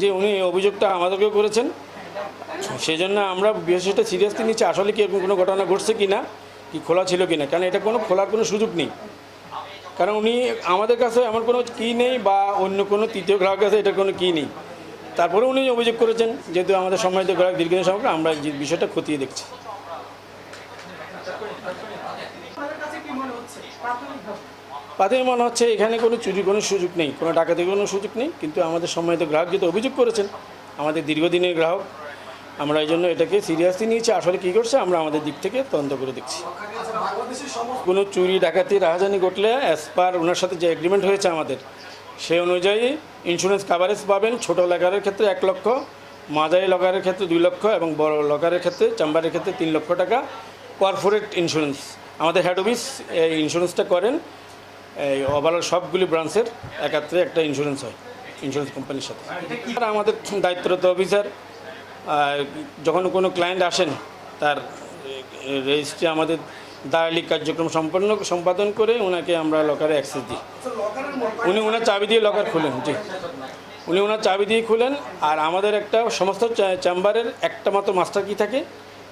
যে উনি এই অভিযোগটা আমাদেরকেও করেছেন। সেই জন্য আমরা বিষয়টা সিরিয়াসলি নিচ্ছি। আসলে কি কোনো ঘটনা ঘটছে কি না কি খোলা ছিল কি না কারণ এটা কোনো খোলার কোনো সুযোগ নেই। কারণ উনি আমাদের কাছে এমন কোনো কি নেই বা অন্য কোনো তৃতীয় গ্রাহকের কাছে এটা কোনো কি নেই। তারপরে উনি অভিযোগ করেছেন, যেহেতু আমাদের সম্মানিত গ্রাহক দীর্ঘদিন সম্পর্কে আমরা যে বিষয়টা খতিয়ে দেখছি। প্রাথমিকভাবে। প্রাথমিক মনে হচ্ছে এখানে কোনো চুরি কোনো সুযোগ নেই, কোনো ডাকাতির কোনো সুযোগ নেই, কিন্তু আমাদের সম্মানিত গ্রাহক যেহেতু অভিযোগ করেছেন, আমাদের দীর্ঘদিনের গ্রাহক, আমরা এই জন্য এটাকে সিরিয়াসলি নিয়েছি, আসলে কী করছে আমরা আমাদের দিক থেকে তদন্ত করে দেখছি। কোনো চুরি, ডাকাতি, রাহাজানি ঘটলে অ্যাজ পার ওনার সাথে যে এগ্রিমেন্ট হয়েছে আমাদের সেই অনুযায়ী ইন্স্যুরেন্স কাভারেজ পাবেন ছোট লকারের ক্ষেত্রে এক লক্ষ, মাঝারি লকারের ক্ষেত্রে দুই লক্ষ এবং বড় লকারের ক্ষেত্রে চেম্বারের ক্ষেত্রে তিন লক্ষ টাকা কর্পোরেট ইন্স্যুরেন্স আমাদের হেড অফিস এই ইন্স্যুরেন্সটা করেন এই ওভারঅল সবগুলি ব্রাঞ্চের একাত্রে একটা ইন্স্যুরেন্স হয় ইন্স্যুরেন্স কোম্পানির সাথে। আমাদের দায়িত্বরত অফিসার যখন কোনো ক্লায়েন্ট আসেন, তার রেজিস্ট্রি আমাদের দালালি কার্যক্রম সম্পন্ন, সম্পাদন করে ওনাকে আমরা লকারে অ্যাক্সেস দিই। উনি ওনার চাবি দিয়ে লকার খুলেন, জি। উনি ওনার চাবি দিয়ে খুলেন, আর আমাদের একটা সমস্ত চেম্বারের একটা মাত্র মাস্টার কি থাকে।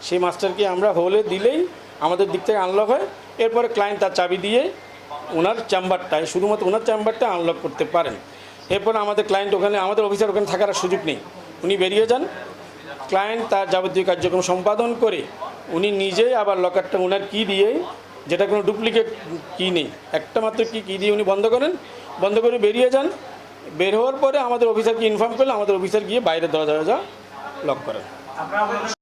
সেই মাস্টারকে আমরা হোলে দিলেই আমাদের দিক থেকে আনলক হয়। এরপরে ক্লায়েন্ট তার চাবি দিয়ে ওনার চেম্বারটায় শুধুমাত্র ওনার চেম্বারটা আনলক করতে পারেন। এরপর আমাদের ক্লায়েন্ট ওখানে, আমাদের অফিসার ওখানে থাকার সুযোগ নেই। উনি বেরিয়ে যান। ক্লায়েন্ট তার যাবতীয় কার্যক্রম সম্পাদন করে, উনি নিজেই আবার লকারটা ওনার কি দিয়ে যেটা কোনো ডুপ্লিকেট কি নেই। একটা মাত্র কি কি দিয়ে উনি বন্ধ করেন। বন্ধ করে বেরিয়ে যান। বের হওয়ার পরে আমাদের অফিসারকে ইনফর্ম করলে আমাদের অফিসার গিয়ে বাইরে দরজা দরজা লক করেন।